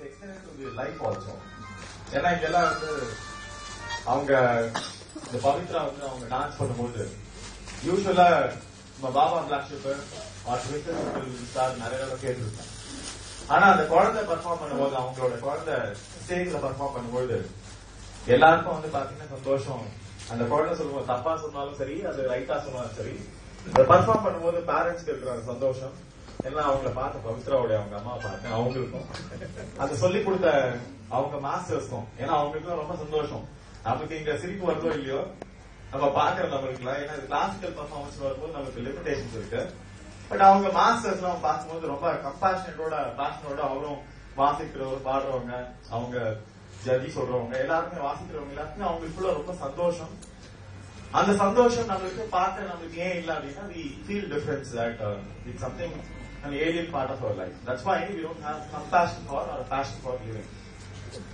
Life also ஏன்னா இங்கெல்லாம் வந்து அவங்க இந்த பவித்ரா வந்து அவங்க டான்ஸ் பண்ணும்போது யூஸ்வலா நம்ம பாபா பிளாக்ஷிப் சார் நிறைய தடவை கேட்டிருக்கேன் ஆனா அந்த குழந்தை பெர்ஃபார்ம் பண்ணும்போது அவங்களோட குழந்தை ஸ்டேஜ்ல பர்ஃபார்ம் பண்ணும்போது எல்லாருக்கும் வந்து பாத்தீங்கன்னா சந்தோஷம் அந்த குழந்தை சொல்லுவோம் தப்பா சொன்னாலும் சரி அது ரைட்டா சொன்னாலும் சரி இந்த பண்ணும்போது பேரண்ட்ஸ்க்கு இருக்கிற சந்தோஷம் எல்லாம் அவங்கள பார்த்த பவித்ராவுடைய அவங்க அம்மா பார்த்தேன் அவங்களுக்கும். அதை சொல்லி கொடுத்த அவங்க மாஸ்டர்ஸ்க்கும் ஏன்னா அவங்களுக்கும் ரொம்ப சந்தோஷம். நமக்கு இங்க சிரிப்பு வருதோ இல்லையோ நம்ம பாக்குற நம்மளுக்கு ஏன்னா கிளாசிக்கல் பர்ஃபார்மன்ஸ் வரும்போது நமக்கு லிமிடேஷன்ஸ் இருக்கு. பட் அவங்க மாஸ்டர்ஸ் எல்லாம் பார்க்கும்போது ரொம்ப கம்பாஷனோட பாஷனோட அவரும் வாசிக்கிறவர் பாடுறவங்க அவங்க ஜதி சொல்றவங்க எல்லாருமே வாசிக்கிறவங்க எல்லாருக்குமே அவங்களுக்குள்ள ரொம்ப சந்தோஷம். அந்த சந்தோஷம் நம்மளுக்கு பார்க்க நம்மளுக்கு ஏன் இல்ல அப்படின்னா we feel difference that it's something an alien part of our life. That's why we don't have compassion for or a passion for living.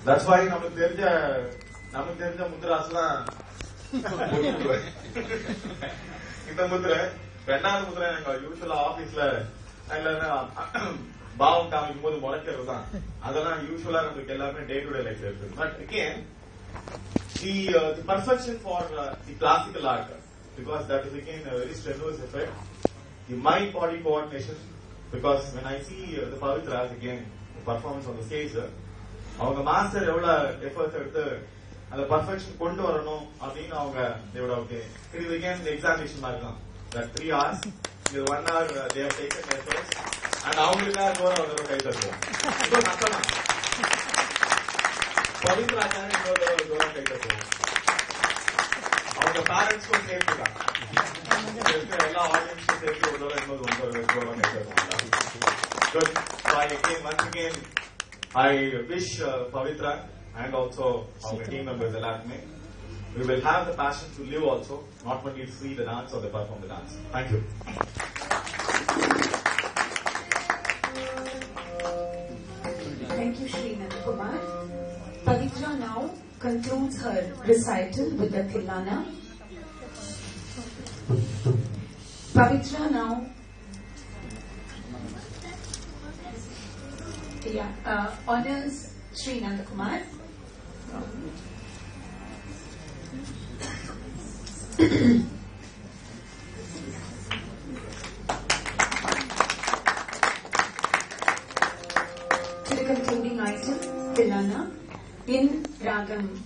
That's why நமக்கு தெரிஞ்ச நமக்கு தெரிஞ்ச முத்ராஸ்லாம் இந்த முத்திரை ரெண்டாவது முத்திரை எங்க யூஸ்வலா ஆபீஸ்ல பாவம் காமிக்கும் போது முளைக்கிறது தான் அதெல்லாம் யூஸ்வலா நம்மளுக்கு எல்லாமே டே டு டே லைஃப் இருக்கு but again the uh, the perfection for uh, the classical art because that is again a very strenuous effort the see uh, the Pavitras again the performance on the stage uh, அவங்க master எவ்வளவு effort எடுத்து அந்த perfection கொண்டு வரணும் அப்படின்னு அவங்க இதோட okay இது again the examination மாதிரி தான். That three hours இது one hour they have taken efforts and அவங்களுக்காக தோற ஒரு கை தருவோம். இப்போ நஷ்டம் பவித்ராக்காக இன்னொரு தூரம் கை தருவோம் அவங்க பேரண்ட்ஸ்க்கும் சேர்த்து தான் எல்லா ஆடியன்ஸும் சேர்த்து ஒரு தூரம் இன்னொரு ஒன்பது தூரம் கை தருவோம் Good. So I again, once again, I wish uh, Pavitra and also our team members at me. We will have the passion to live also, not only see the dance or the perform the dance. Thank you. Thank you, Sri Kumar. Pavitra now concludes her recital with the Tilana. Pavitra now Yeah. Uh, audience Sri Nandakumar. to the concluding item, Tilana, in Ragam